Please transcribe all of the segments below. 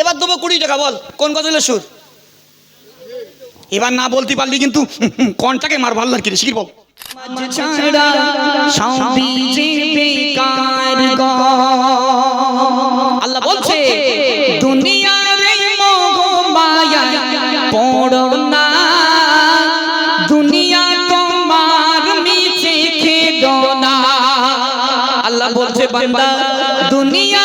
এবার দেবো কুড়ি টাকা বল। কোন গজলের সুর? এবার না বলতে পারলি কিন্তু কনটাকে মার ভালো লাগে শিখির বল। ছাড়া সবই যে বেকার গো। আল্লাহ বলছে পড়ো না। দুনিয়া তোমার মিছে খেদো না। আল্লাহ বলছে বান্দা মায়া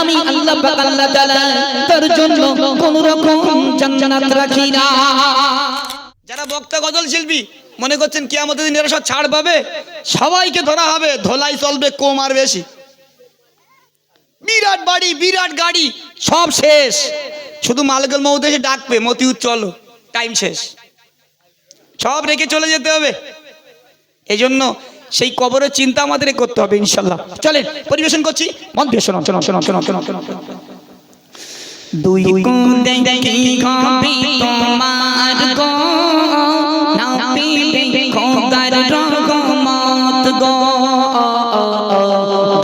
আমি আল্লাহ আল্লাহ তার জন্য কোন রকম রাখি না। যারা বক্তা গজল শিল্পী, মনে করছেন কি আমাদের দিন এরা সব ছাড় পাবে? সবাইকে ধরা হবে, ধোলাই চলবে কম আর বেশি। বিরাট বাড়ি, বিরাট গাড়ি, সব শেষ। শুধু মালগল মৌতে এসে ডাকবে, মতিউর চলো, টাইম শেষ। সব রেখে চলে যেতে হবে। এই জন্য সেই কবরের চিন্তা আমাদের করতে হবে ইনশাল্লাহ চলেন পরিবেশন করছি। মন দিয়ে শোনো শোনো শোনো শোনো শোনো শোনো। দুই তোমার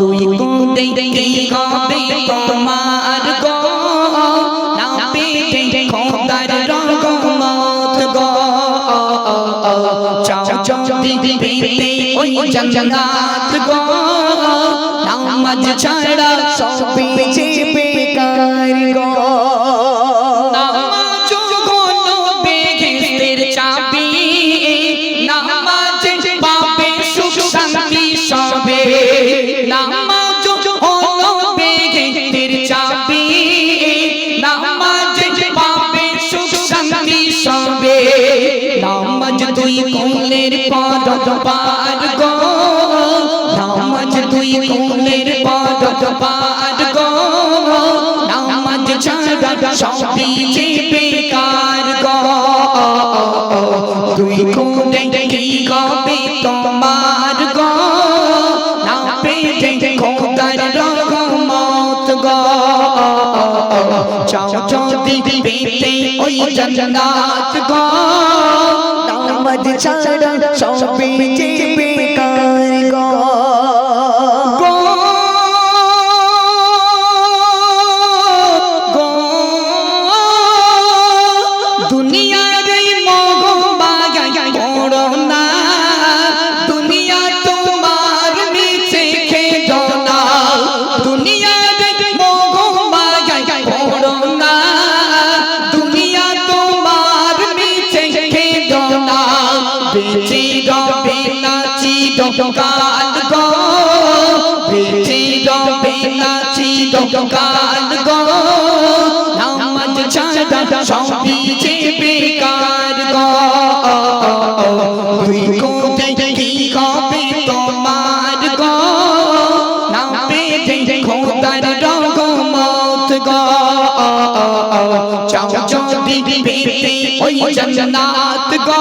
দুই তোমার যদি পেতে ওই জান্নাত গো। নামাজ ছাড়া গো। পার গো। নামাজ দুই কোলের পদ পার গো। নামাজ ছাড়া সবই যে বেকার গো। দুই কোলে কি হবে তোমার গো? না পেতে খোদার রহমত গো। চাও যদি পেতে ওই জান্নাত গো। নামাজ ছাড়া সবই যে রবে না চিরকাল গো। বেঁচে রবে না চিরকাল গো। নামাজ ছাড়া সবই যে বেকার গো। দুই কোটে কি হবে তোমার গো? না পেতে খোদার রহমত গো। চাও ওই জান্নাত গো।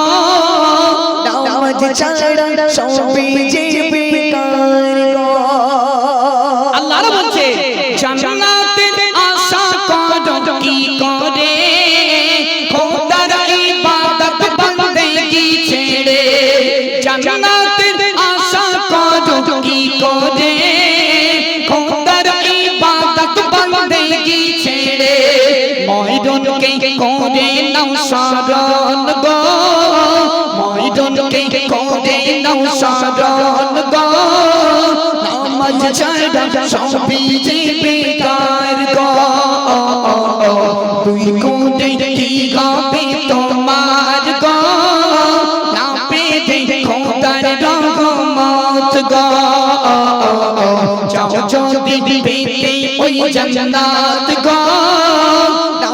নামাজ ছাড়া সবই যে বেকার আল্লাহ বলছে, জান্নাতের আশা করো, কি করে? খোদার ইবাদত বন্দেগি ছেড়ে। জান্নাতের আশা করো, কি শরণ গো। নামাজ ছাড়া সবই যে বেকার গো। দুই কোটে কি হবে তোমার গো? না পেতে খোদার রহমত গো। চাও যদি পেতে ওই জান্নাত গো।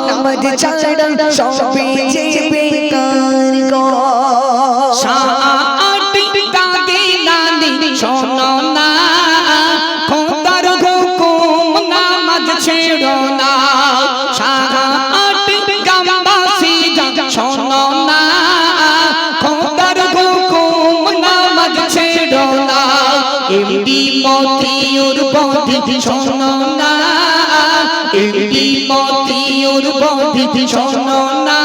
নামাজ ছাড়া সবই যে বেকার বধি শোনো না একটি মতি ওর বধি শোনো না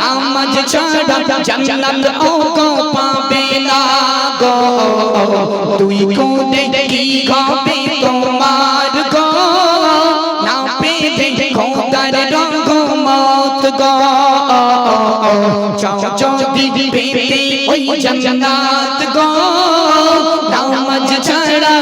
নামাজ ছাড়া জান্নাত গো পাবে না গো। তুই কোনে কি হবে তোমার গো? না পেবে খোদার রহমত গো। চাও যদি পেতে ওই জান্নাত গো। নামাজ ছাড়া